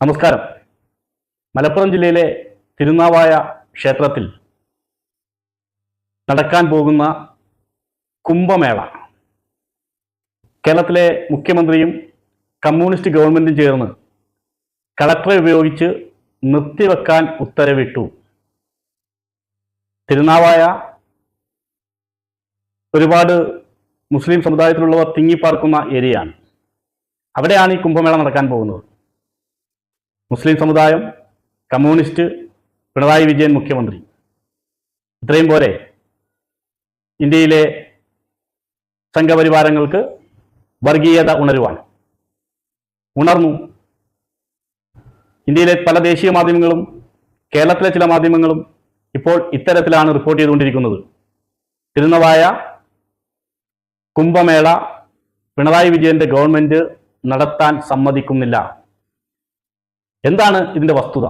നമസ്കാരം. മലപ്പുറം ജില്ലയിലെ തിരുനാവായ ക്ഷേത്രത്തിൽ നടക്കാൻ പോകുന്ന കുംഭമേള. കേരളത്തിലെ മുഖ്യമന്ത്രിയും കമ്മ്യൂണിസ്റ്റ് ഗവൺമെന്റും ചേർന്ന് കളക്ടറെ ഉപയോഗിച്ച് നിർത്തിവെക്കാൻ ഉത്തരവിട്ടു. തിരുനാവായ ഒരുപാട് മുസ്ലിം സമുദായത്തിലുള്ളവർ തിങ്ങിപ്പാർക്കുന്ന ഏരിയയാണ്. അവിടെയാണ് ഈ കുംഭമേള നടക്കാൻ പോകുന്നത്. മുസ്ലിം സമുദായം കമ്മ്യൂണിസ്റ്റ് പിണറായി വിജയൻ മുഖ്യമന്ത്രി. ഇത്രയും പോലെ ഇന്ത്യയിലെ സംഘപരിവാരങ്ങൾക്ക് വർഗീയത ഉണരുവാൻ. ഉണർന്നു. ഇന്ത്യയിലെ പല ദേശീയ മാധ്യമങ്ങളും കേരളത്തിലെ ചില മാധ്യമങ്ങളും ഇപ്പോൾ ഇത്തരത്തിലാണ് റിപ്പോർട്ട് ചെയ്തുകൊണ്ടിരിക്കുന്നത്. തിരുനവായ കുംഭമേള പിണറായി വിജയന്റെ ഗവൺമെന്റ് നടത്താൻ സമ്മതിക്കുന്നില്ല. എന്താണ് ഇതിന്റെ വസ്തുത?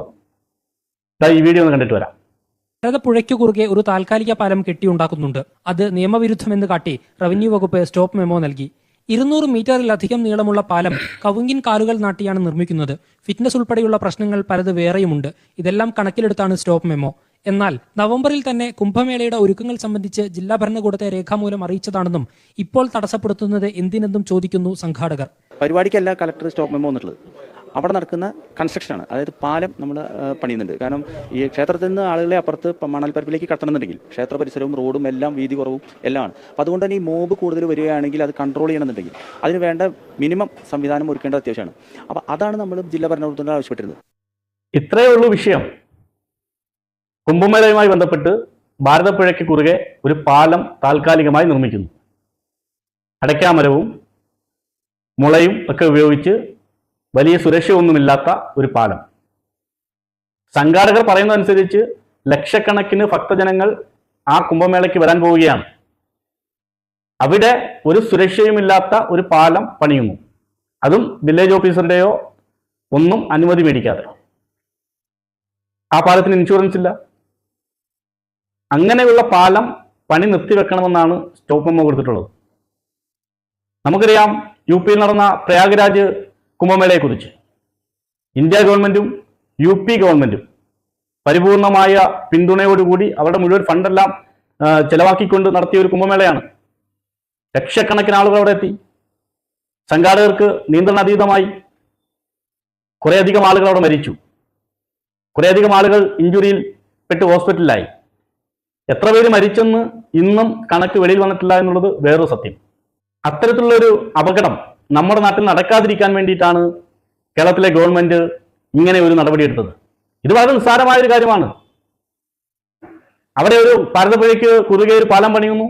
ഈ വീഡിയോ ഒന്ന് കണ്ടിട്ട് വരാം. ഭാരതപ്പുഴയ്ക്കു കുറുകെ ഒരു താൽക്കാലിക പാലം കെട്ടിയുണ്ടാക്കുന്നുണ്ട് അത് നിയമവിരുദ്ധമെന്ന് കാട്ടി റവന്യൂ വകുപ്പ് സ്റ്റോപ്പ് മെമ്മോ നൽകി. ഇരുന്നൂറ് മീറ്ററിലധികം നീളമുള്ള പാലം കവുങ്ങിൻ കാലുകൾ നാട്ടിയാണ് നിർമ്മിക്കുന്നത്. ഫിറ്റ്നസ് ഉൾപ്പെടെയുള്ള പ്രശ്നങ്ങൾ പലത് വേറെയുമുണ്ട്. ഇതെല്ലാം കണക്കിലെടുത്താണ് സ്റ്റോപ്പ് മെമ്മോ. എന്നാൽ നവംബറിൽ തന്നെ കുംഭമേളയുടെ ഒരുക്കങ്ങൾ സംബന്ധിച്ച് ജില്ലാ ഭരണകൂടത്തെ രേഖാമൂലം അറിയിച്ചതാണെന്നും ഇപ്പോൾ തടസ്സപ്പെടുത്തുന്നത് എന്തിനെന്നും ചോദിക്കുന്നു സംഘാടകർ. പരിപാടിക്കല്ല കളക്ടർ സ്റ്റോപ്പ് മെമ്മോ വന്നിട്ടുള്ളത്. അവിടെ നടക്കുന്ന കൺസ്ട്രക്ഷനാണ് അതായത് പാലം നമ്മൾ പണിയുന്നുണ്ട്. കാരണം ഈ ക്ഷേത്രത്തിൽ നിന്ന് ആളുകളെ അപ്പുറത്ത് മണൽപ്പരപ്പിലേക്ക് കടത്തണമെന്നുണ്ടെങ്കിൽ ക്ഷേത്ര പരിസരവും റോഡും എല്ലാം വീതി കുറവും എല്ലാം ആണ് അപ്പോൾ അതുകൊണ്ട് തന്നെ ഈ മോബ് കൂടുതൽ വരികയാണെങ്കിൽ അത് കൺട്രോൾ ചെയ്യണമെന്നുണ്ടെങ്കിൽ അതിന് വേണ്ട മിനിമം സംവിധാനം ഒരുക്കേണ്ടത് അത്യാവശ്യമാണ്. അപ്പോൾ അതാണ് നമ്മൾ ജില്ലാ ഭരണകൂടത്തിനോട് ആവശ്യപ്പെട്ടിരുന്നത്. ഇത്രയേ ഉള്ളൂ വിഷയം. കുംഭമേളയുമായി ബന്ധപ്പെട്ട് ഭാരതപ്പുഴയ്ക്ക് കുറുകെ ഒരു പാലം താൽക്കാലികമായി നിർമ്മിക്കുന്നു. അടയ്ക്കാമരവും മുളയും ഒക്കെ ഉപയോഗിച്ച് വലിയ സുരക്ഷയൊന്നുമില്ലാത്ത ഒരു പാലം. സംഘാടകർ പറയുന്നതനുസരിച്ച് ലക്ഷക്കണക്കിന് ഭക്തജനങ്ങൾ ആ കുംഭമേളയ്ക്ക് വരാൻ പോവുകയാണ്. അവിടെ ഒരു സുരക്ഷയുമില്ലാത്ത ഒരു പാലം പണിയുന്നു. അതും വില്ലേജ് ഓഫീസറുടെയോ ഒന്നും അനുമതി മേടിക്കാതെ. ആ പാലത്തിന് ഇൻഷുറൻസ് ഇല്ല. അങ്ങനെയുള്ള പാലം പണി നിർത്തിവെക്കണമെന്നാണ് സ്റ്റോപ്പ് മെമ്മോ കൊടുത്തിട്ടുള്ളത്. നമുക്കറിയാം യു പിയിൽ നടന്ന പ്രയാഗ്രാജ് കുംഭമേളയെക്കുറിച്ച്. ഇന്ത്യ ഗവൺമെന്റും യു പി ഗവൺമെന്റും പരിപൂർണമായ പിന്തുണയോടുകൂടി അവരുടെ മുഴുവൻ ഫണ്ടെല്ലാം ചെലവാക്കിക്കൊണ്ട് നടത്തിയ ഒരു കുംഭമേളയാണ്. ലക്ഷക്കണക്കിന് ആളുകൾ അവിടെ എത്തി. സംഘാടകർക്ക് നിയന്ത്രണാതീതമായി കുറേയധികം ആളുകൾ അവിടെ മരിച്ചു. കുറേയധികം ആളുകൾ ഇഞ്ചുറിയിൽ പെട്ട് ഹോസ്പിറ്റലിലായി. എത്ര പേര് മരിച്ചെന്ന് ഇന്നും കണക്ക് വെളിയിൽ വന്നിട്ടില്ല എന്നുള്ളത് വേറൊരു സത്യം. അത്തരത്തിലുള്ളൊരു അപകടം നമ്മുടെ നാട്ടിൽ നടക്കാതിരിക്കാൻ വേണ്ടിയിട്ടാണ് കേരളത്തിലെ ഗവൺമെന്റ് ഇങ്ങനെ ഒരു നടപടി നടപടിയെടുത്തത് ഇത് വളരെ നിസ്സാരമായ ഒരു കാര്യമാണ്. അവിടെ ഒരു ഭാരതപ്പുഴയ്ക്ക് കുറുകെ ഒരു പാലം പണിയുന്നു.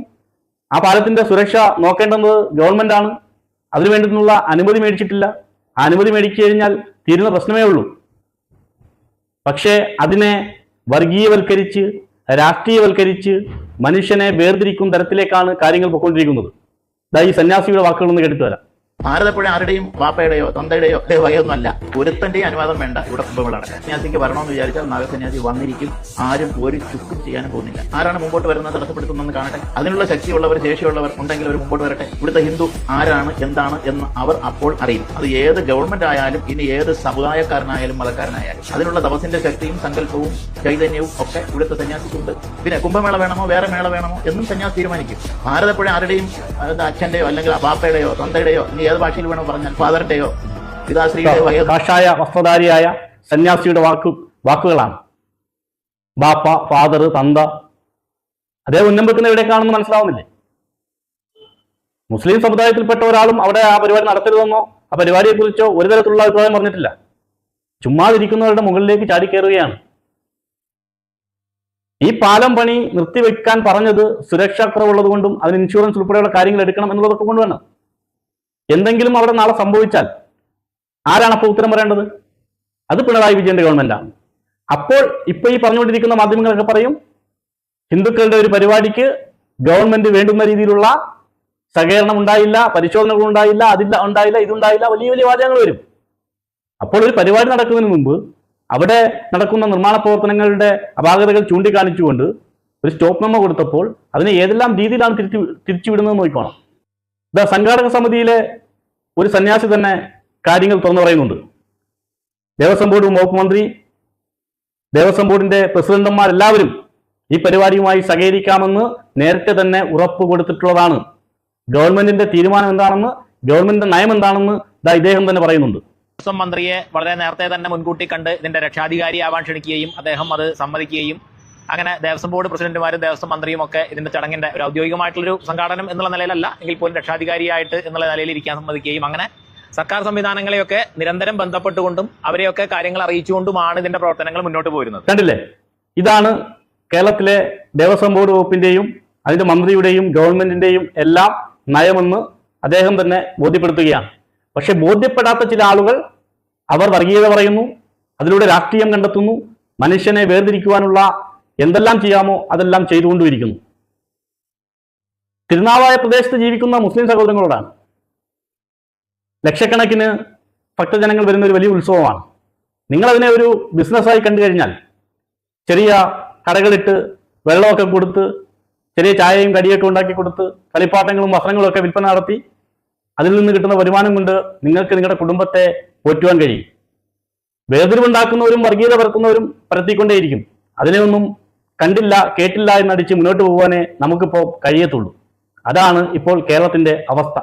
ആ പാലത്തിന്റെ സുരക്ഷ നോക്കേണ്ടത് ഗവൺമെന്റ് ആണ്. അതിനു വേണ്ടിയിട്ടുള്ള അനുമതി മേടിച്ചിട്ടില്ല. അനുമതി മേടിച്ചു കഴിഞ്ഞാൽ തീരുന്ന പ്രശ്നമേ ഉള്ളൂ. പക്ഷേ അതിനെ വർഗീയവൽക്കരിച്ച് രാഷ്ട്രീയവൽക്കരിച്ച് മനുഷ്യനെ വേർതിരിക്കും തരത്തിലേക്കാണ് കാര്യങ്ങൾ പൊയ്ക്കൊണ്ടിരിക്കുന്നത്. ദാ ഈ സന്യാസിയുടെ വാക്കുകളൊന്ന് കേട്ടിട്ട് വരാം. ഭാരതപ്പുഴ ആരുടെയും വാപ്പയുടെയോ തന്തയുടെയോ വകയൊന്നും അല്ല ഒരുത്തന്റെയും അനുവാദം വേണ്ട ഇവിടെ കുംഭമേള സന്യാസിക്ക് വരണമെന്ന് വിചാരിച്ചാൽ നാഗസന്യാസി വന്നിരിക്കും. ആരും ഒരു ചുക്കും ചെയ്യാനും പോകുന്നില്ല. ആരാണ് മുമ്പോട്ട് വരുന്നത് തടസ്സപ്പെടുത്തുന്നതെന്ന് കാണട്ടെ. അതിനുള്ള ശക്തിയുള്ളവർ ശേഷിയുള്ളവർ ഉണ്ടെങ്കിൽ അവർ മുമ്പോട്ട് വരട്ടെ. ഇവിടുത്തെ ഹിന്ദു ആരാണ് എന്താണ് എന്ന് അവർ അപ്പോൾ അറിയും. അത് ഏത് ഗവൺമെന്റ് ആയാലും ഇനി ഏത് സമുദായക്കാരനായാലും മതക്കാരനായാലും. അതിനുള്ള തപസിന്റെ ശക്തിയും സങ്കല്പവും ചൈതന്യവും ഒക്കെ ഇവിടുത്തെ സന്യാസിക്കുണ്ട്. പിന്നെ കുംഭമേള വേണമോ വേറെ മേള വേണമോ എന്നും സന്യാസി തീരുമാനിക്കും. ഭാരതപ്പുഴ ആരുടെയും അച്ഛന്റെയോ അല്ലെങ്കിൽ ബാപ്പയുടെയോ തന്തയുടെയോ ഇനി ഏത് ഭാഷയിൽ വേണോ പറഞ്ഞാൽ ഫാദറിന്റെയോ പിതാശ്രീയുടെ ഭാഷായ വസ്ത്രധാരിയായ സന്യാസിയുടെ വാക്കു വാക്കുകളാണ്. ബാപ്പ ഫാദർ തന്ത. അതേ ഉന്നമ്പിക്കുന്ന വെക്കുന്ന എവിടേക്കാണെന്ന് മനസ്സിലാവുന്നില്ലേ? മുസ്ലിം സമുദായത്തിൽപ്പെട്ട ഒരാളും അവിടെ ആ പരിപാടി നടത്തരുതെന്നോ ആ പരിപാടിയെക്കുറിച്ചോ ഒരു തരത്തിലുള്ള അഭിപ്രായം പറഞ്ഞിട്ടില്ല. ചുമ്മാതിരിക്കുന്നവരുടെ മുകളിലേക്ക് ചാടിക്കയറുകയാണ് ഈ പാലം പണി നിർത്തിവെക്കാൻ പറഞ്ഞത് സുരക്ഷാക്കുറവുള്ളത് കൊണ്ടും അതിന് ഇൻഷുറൻസ് ഉൾപ്പെടെയുള്ള കാര്യങ്ങൾ എടുക്കണം എന്നുള്ളതൊക്കെ കൊണ്ടുവേണം എന്തെങ്കിലും അവിടെ നാളെ സംഭവിച്ചാൽ ആരാണ് അപ്പോൾ ഉത്തരം പറയേണ്ടത്? അത് പിണറായി വിജയന്റെ ഗവൺമെന്റാണ് അപ്പോൾ ഇപ്പൊ ഈ പറഞ്ഞുകൊണ്ടിരിക്കുന്ന മാധ്യമങ്ങളൊക്കെ പറയും ഹിന്ദുക്കളുടെ ഒരു പരിപാടിക്ക് ഗവൺമെന്റ് വേണ്ടുന്ന രീതിയിലുള്ള സഹകരണം ഉണ്ടായില്ല പരിശോധനകൾ ഉണ്ടായില്ല അതില്ല ഉണ്ടായില്ല ഇതുണ്ടായില്ല വലിയ വലിയ വാചകങ്ങൾ വരും. അപ്പോൾ ഒരു പരിപാടി നടക്കുന്നതിന് മുമ്പ് അവിടെ നടക്കുന്ന നിർമ്മാണ പ്രവർത്തനങ്ങളുടെ അപാകതകൾ ചൂണ്ടിക്കാണിച്ചുകൊണ്ട് ഒരു സ്റ്റോപ്പ് മെമ്മ കൊടുത്തപ്പോൾ അതിനെ ഏതെല്ലാം രീതിയിലാണ് തിരിച്ചു തിരിച്ചുവിടുന്നത് നോക്കിക്കോണം. സംഘാടക സമിതിയിലെ ഒരു സന്യാസി തന്നെ കാര്യങ്ങൾ തുറന്നു പറയുന്നുണ്ട്. ദേവസ്വം ബോർഡ് വകുപ്പ് മന്ത്രി ദേവസ്വം ബോർഡിന്റെ പ്രസിഡന്റുമാരെല്ലാവരും ഈ പരിപാടിയുമായി സഹകരിക്കാമെന്ന് നേരത്തെ തന്നെ ഉറപ്പ് കൊടുത്തിട്ടുള്ളതാണ്. ഗവൺമെന്റിന്റെ തീരുമാനം എന്താണെന്ന് ഗവൺമെന്റിന്റെ നയം എന്താണെന്ന് ഇതാ ഇദ്ദേഹം തന്നെ പറയുന്നുണ്ട്. മന്ത്രിയെ വളരെ നേരത്തെ തന്നെ മുൻകൂട്ടി കണ്ട് ഇതിന്റെ രക്ഷാധികാരിയാവാൻ ക്ഷണിക്കുകയും അദ്ദേഹം അത് സമ്മതിക്കുകയും അങ്ങനെ ദേവസ്വം ബോർഡ് പ്രസിഡന്റുമാരും ദേവസ്വം മന്ത്രിയും ഒക്കെ ഇതിന്റെ ചടങ്ങിന്റെ ഒരു ഔദ്യോഗികമായിട്ടുള്ളൊരു സംഘാടനം എന്നുള്ള നിലയിലല്ല. എങ്കിൽ പോലും രക്ഷാധികാരിയായിട്ട് എന്നുള്ള നിലയിൽ ഇരിക്കാൻ സമ്മതിക്കുകയും അങ്ങനെ സർക്കാർ സംവിധാനങ്ങളെയൊക്കെ നിരന്തരം ബന്ധപ്പെട്ടുകൊണ്ടും അവരെയൊക്കെ കാര്യങ്ങൾ അറിയിച്ചുകൊണ്ടുമാണ് ഇതിന്റെ പ്രവർത്തനങ്ങൾ മുന്നോട്ട് പോരുന്നത്. കണ്ടില്ലേ? ഇതാണ് കേരളത്തിലെ ദേവസ്വം ബോർഡ് വകുപ്പിന്റെയും അതിന്റെ മന്ത്രിയുടെയും ഗവൺമെന്റിന്റെയും എല്ലാം നയമെന്ന് അദ്ദേഹം തന്നെ ബോധ്യപ്പെടുത്തുകയാണ്. പക്ഷെ ബോധ്യപ്പെടാത്ത ചില ആളുകൾ അവർ വർഗീയത പറയുന്നു അതിലൂടെ രാഷ്ട്രീയം കണ്ടെത്തുന്നു മനുഷ്യനെ വേർതിരിക്കുവാനുള്ള എന്തെല്ലാം ചെയ്യാമോ അതെല്ലാം ചെയ്തുകൊണ്ടിരിക്കുന്നു തിരുനാവായ പ്രദേശത്ത് ജീവിക്കുന്ന മുസ്ലിം സഹോദരങ്ങളോടാണ്. ലക്ഷക്കണക്കിന് ഭക്തജനങ്ങൾ വരുന്ന ഒരു വലിയ ഉത്സവമാണ്. നിങ്ങളതിനെ ഒരു ബിസിനസ്സായി കണ്ടു കഴിഞ്ഞാൽ ചെറിയ കടകളിട്ട് വെള്ളമൊക്കെ കൊടുത്ത് ചെറിയ ചായയും കടിയൊക്കെ ഉണ്ടാക്കി കൊടുത്ത് കളിപ്പാട്ടങ്ങളും വസ്ത്രങ്ങളും ഒക്കെ വിൽപ്പന നടത്തി അതിൽ നിന്ന് കിട്ടുന്ന വരുമാനം കൊണ്ട് നിങ്ങൾക്ക് നിങ്ങളുടെ കുടുംബത്തെ പോറ്റുവാൻ കഴിയും. വേർതിരിവുണ്ടാക്കുന്നവരും വർഗീയത പരത്തുന്നവരും പരത്തിക്കൊണ്ടേയിരിക്കും. അതിനെയൊന്നും കണ്ടില്ല കേട്ടില്ല എന്നടിച്ച് മുന്നോട്ട് പോകാനേ നമുക്കിപ്പോൾ കഴിയത്തുള്ളൂ. അതാണ് ഇപ്പോൾ കേരളത്തിന്റെ അവസ്ഥ.